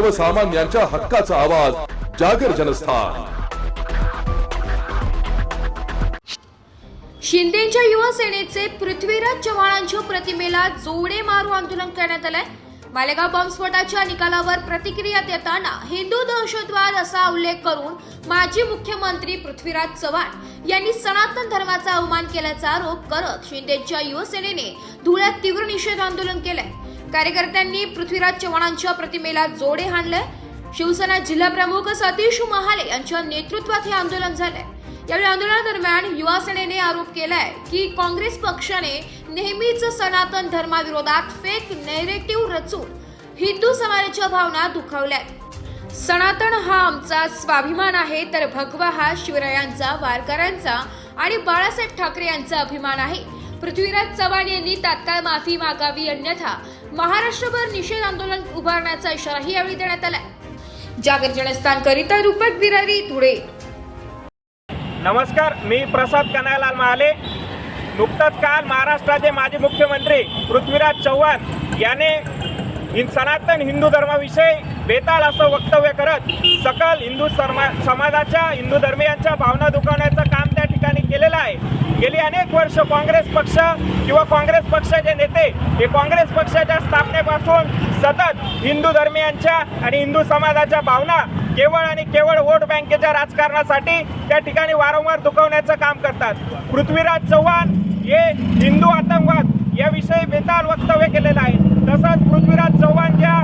सर्वसामान्यांच्या हक्काचा आवाज जागर जनस्थान. शिंदेच्या युवा सेनेचे पृथ्वीराज चव्हाणांच्या प्रतिमेला जोडे मारू आंदोलन करण्यात आलंय. मालेगाव बॉम्बस्फोटाच्या निकालावर प्रतिक्रिया देताना हिंदू दहशतवाद असा उल्लेख करून माजी मुख्यमंत्री पृथ्वीराज चव्हाण यांनी सनातन धर्माचा अवमान केल्याचा आरोप करत शिंदेच्या युवसेनेने धुळ्यात तीव्र निषेध आंदोलन केलंय. कार्यकर्त्यांनी पृथ्वीराज चव्हाणांच्या प्रतिमेला जोडे हाणले. शिवसेना जिल्हा प्रमुख सतीश महाले यांच्या नेतृत्वात हे आंदोलन झालंय. यावेळी आंदोलनादरम्यान युवा सेनेने आरोप केलाय की काँग्रेस पक्षाने नेहमीच सनातन धर्माविरोधात फेक नेरेटिव्ह रचून हिंदू समाजाच्या भावना दुखावल्यात. सनातन हा आमचा स्वाभिमान आहे तर भगवा हा शिवरायांचा वारकऱ्यांचा आणि बाळासाहेब ठाकरे यांचा अभिमान आहे. पृथ्वीराज चव्हाण यांनी तात्काळ माफी मागावी अन्यथा महाराष्ट्रभर निषेध आंदोलन उभारण्याचा इशाराही यावेळी देण्यात आला जागर जनस्थानकरिता रूपक बिरारी धुळे. नमस्कार मी प्रसाद कनायलाल महाले. नुकतंच काल महाराष्ट्राचे माजी मुख्यमंत्री पृथ्वीराज चव्हाण याने सनातन हिंदू धर्माविषयी बेताल असं वक्तव्य करत सकल हिंदू समाजाच्या हिंदू धर्मियांच्या भावना दुखावण्याचं काम त्या ठिकाणी केलेलं आहे गेली अनेक वर्ष काँग्रेस पक्ष किंवा काँग्रेस पक्षाचे नेते हे काँग्रेस पक्षाच्या स्थापनेपासून सतत हिंदू धर्मियांच्या आणि हिंदू समाजाच्या भावना केवळ आणि केवळ वोट बँकेच्या राजकारणासाठी त्या ठिकाणी वारंवार दुखवण्याचं काम करतात. पृथ्वीराज चव्हाण हे हिंदू आतंकवाद याविषयी बेताल वक्तव्य केलेलं आहे. तसंच पृथ्वीराज चव्हाण ज्या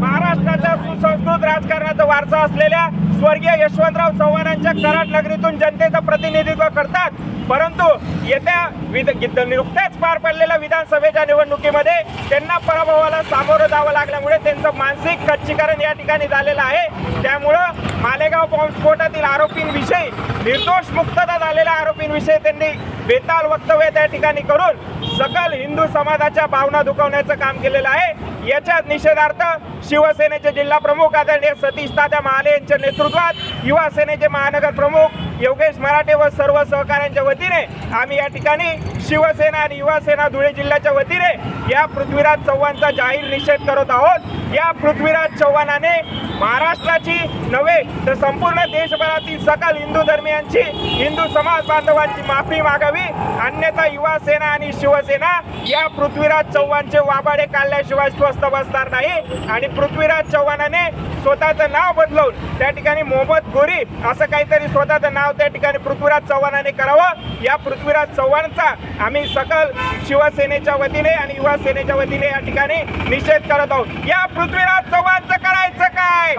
महाराष्ट्राच्या सुसंस्कृत राजकारणाचा वारसा असलेल्या स्वर्गीय यशवंतराव चव्हाणांच्या कराड नगरीतून जनतेचं प्रतिनिधित्व करतात. परंतु येत्या विद नुकत्याच पार पडलेल्या विधानसभेच्या निवडणुकीमध्ये त्यांना पराभवाला सामोरं जावं लागल्यामुळे त्यांचं मानसिक खच्चीकरण या ठिकाणी झालेलं आहे. त्यामुळं मालेगाव बॉम्बस्फोटातील आरोपींविषयी निर्दोष मुक्तता झालेल्या आरोपींविषयी त्यांनी बेताल वक्तव्य त्या ठिकाणी करून सकल हिंदू समाजाच्या भावना दुखवण्याचं काम केलेलं आहे. याच्यात निषेधार्थ शिवसेनेचे जिल्हा प्रमुख आदरणीय सतीश तात्या महाले यांच्या नेतृत्वात युवा सेनेचे महानगर प्रमुख योगेश मराठे व सर्व सहकाऱ्यांच्या वतीने आम्ही या ठिकाणी शिवसेना आणि युवासेना धुळे जिल्ह्याच्या वतीने या पृथ्वीराज चव्हाणचा जाहीर निषेध करत आहोत. या पृथ्वीराज चव्हाणाने महाराष्ट्राची नव्हे तर संपूर्ण देशभरातील सकल हिंदू धर्मियांची हिंदू समाज बांधवांची माफी मागावी. अन्यथा युवा सेना आणि शिवसेना या पृथ्वीराज चव्हाणचे वाबाडे काढल्याशिवाय स्वस्त बसणार नाही. आणि पृथ्वीराज चव्हाणाने स्वतःचं नाव बदलवून त्या ठिकाणी मोहम्मद गोरी असं काहीतरी स्वतःचं नाव त्या ठिकाणी पृथ्वीराज चव्हाणाने करावं. या पृथ्वीराज चव्हाणचा आम्ही सकल शिवसेनेच्या वतीने आणि युवा सेनेच्या वतीने या ठिकाणी निषेध करत आहोत. या पृथ्वीराज चव्हाणचं करायचं काय?